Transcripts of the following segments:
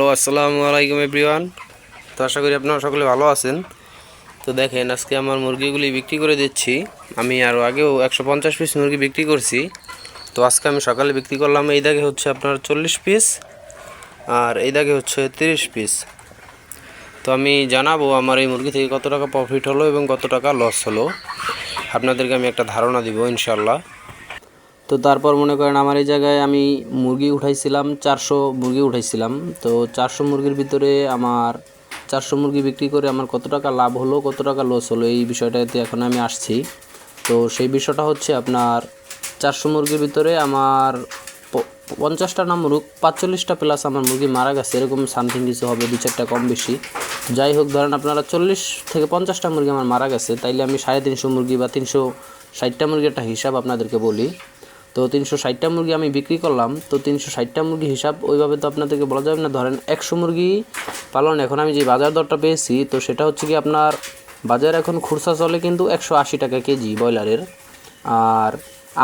Hello, আসসালামু আলাইকুম everyone. তো আশা করি আপনারা সকলে ভালো আছেন। তো দেখেন, আজকে আমার মুরগিগুলি বিক্রি করে দিচ্ছি। আমি আরও আগেও একশো পঞ্চাশ পিস মুরগি বিক্রি করছি। তো আজকে আমি সকালে বিক্রি করলাম, এই দাগে হচ্ছে আপনার চল্লিশ পিস আর এই দাগে হচ্ছে তিরিশ পিস তো আমি জানাব আমার এই মুরগি থেকে কত টাকা প্রফিট হলো এবং কত টাকা লস হলো। আপনাদেরকে আমি একটা ধারণা দিব ইনশাল্লাহ তো তারপর মনে করেন আমার এই জায়গায় আমি মুরগি উঠাইছিলাম, চারশো মুরগি উঠাইছিলাম। তো চারশো মুরগির ভিতরে আমার চারশো মুরগি বিক্রি করে আমার কত টাকা লাভ হলো, কত টাকা লস হলো এই বিষয়টাতে এখন আমি আসছি। তো সেই বিষয়টা হচ্ছে আপনার চারশো মুরগির ভিতরে আমার পঞ্চাশটা না মুরগ পাঁচচল্লিশটা প্লাস আমার মুরগি মারা গেছে, এরকম সামথিং কিছু হবে, দু চারটা কম বেশি। যাই হোক, ধরেন আপনারা চল্লিশ থেকে পঞ্চাশটা মুরগি আমার মারা গেছে, তাইলে আমি সাড়ে তিনশো মুরগি বা তিনশো ষাটটা মুরগি একটা হিসাব আপনাদেরকে বলি। তো তিনশো ষাটটা মুরগি আমি বিক্রি করলাম, তো তিনশো ষাটটা মুরগি হিসাব ওইভাবে তো আপনাদেরকে বলা যাবে না। ধরেন একশো মুরগি পালন, এখন আমি যে বাজার দরটা পেয়েছি, তো সেটা হচ্ছে কি আপনার বাজার এখন খুরসা চলে কিন্তু একশো আশি টাকা কেজি ব্রয়লারের। আর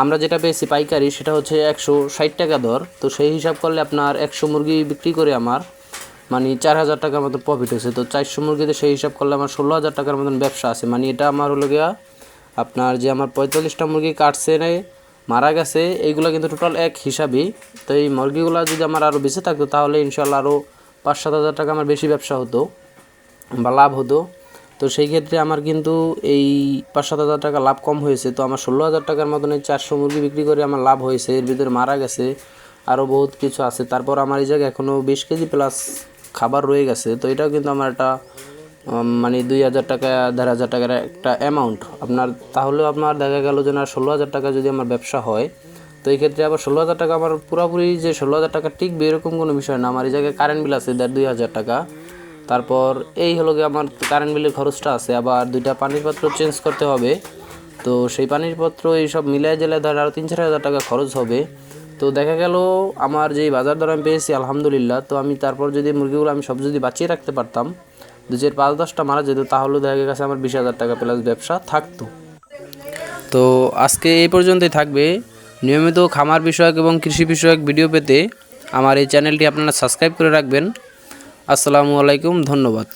আমরা যেটা পেয়েছি পাইকারি, সেটা হচ্ছে একশো ষাট টাকা দর। তো সেই হিসাব করলে আপনার একশো মুরগি বিক্রি করে আমার মানে চার হাজার টাকার মতো প্রফিট হয়েছে। তো চারশো মুরগিতে সেই হিসাব করলে আমার ষোলো হাজার টাকার মতন ব্যবসা আছে। মানে এটা আমার হলো গিয়া আপনার যে আমার পঁয়তাল্লিশটা মুরগি কাটছে নে মারা গেছে, এইগুলো কিন্তু টোটাল এক হিসাবেই। তো এই মুরগিগুলো যদি আমার আরও বেঁচে থাকতো, তাহলে ইনশাল্লাহ আরও পাঁচ সাত হাজার টাকা আমার বেশি ব্যবসা হতো বা লাভ হতো। তো সেই ক্ষেত্রে আমার কিন্তু এই পাঁচ সাত হাজার টাকা লাভ কম হয়েছে। তো আমার ষোলো হাজার টাকার মতন এই চারশো মুরগি বিক্রি করে আমার লাভ হয়েছে, এর ভিতরে মারা গেছে আরও বহুত কিছু আছে। তারপর আমার এই জায়গায় এখনও বিশ কেজি প্লাস খাবার রয়ে গেছে। তো এটাও কিন্তু আমার একটা মানে দুই হাজার টাকা, দেড় হাজার টাকার একটা অ্যামাউন্ট আপনার, তাহলেও আপনার দেখা গেল যে না, ষোলো হাজার টাকা যদি আমার ব্যবসা হয়, তো এই ক্ষেত্রে আবার ষোলো হাজার টাকা আমার পুরোপুরি যে ষোলো হাজার টাকা টিকবে, এরকম কোনো বিষয় না। আমার এই জায়গায় কারেন্ট বিল আছে, দেড় দুই হাজার টাকা। তারপর এই হলো গিয়ে আমার কারেন্ট বিলের খরচটা আছে। আবার দুইটা পানির পাত্র চেঞ্জ করতে হবে। তো সেই পানির পত্র এইসব মিলাই জেলায় ধর আরও তিন চার হাজার টাকা খরচ হবে। তো দেখা গেল আমার যেই বাজার দর আমি পেয়েছি, আলহামদুলিল্লাহ। তো আমি তারপর যদি মুরগিগুলো আমি সব যদি বাঁচিয়ে রাখতে পারতাম দু চার পাঁচ দশটা মারা যেত, তাহলে দেখা গেছে আমার বিশ হাজার টাকা প্লাস ব্যবসা থাকতো। তো আজকে এই পর্যন্তই থাকবে। নিয়মিত খামার বিষয়ক এবং কৃষি বিষয়ক ভিডিও পেতে আমার এই চ্যানেলটি আপনারা সাবস্ক্রাইব করে রাখবেন। আসসালামু আলাইকুম, ধন্যবাদ।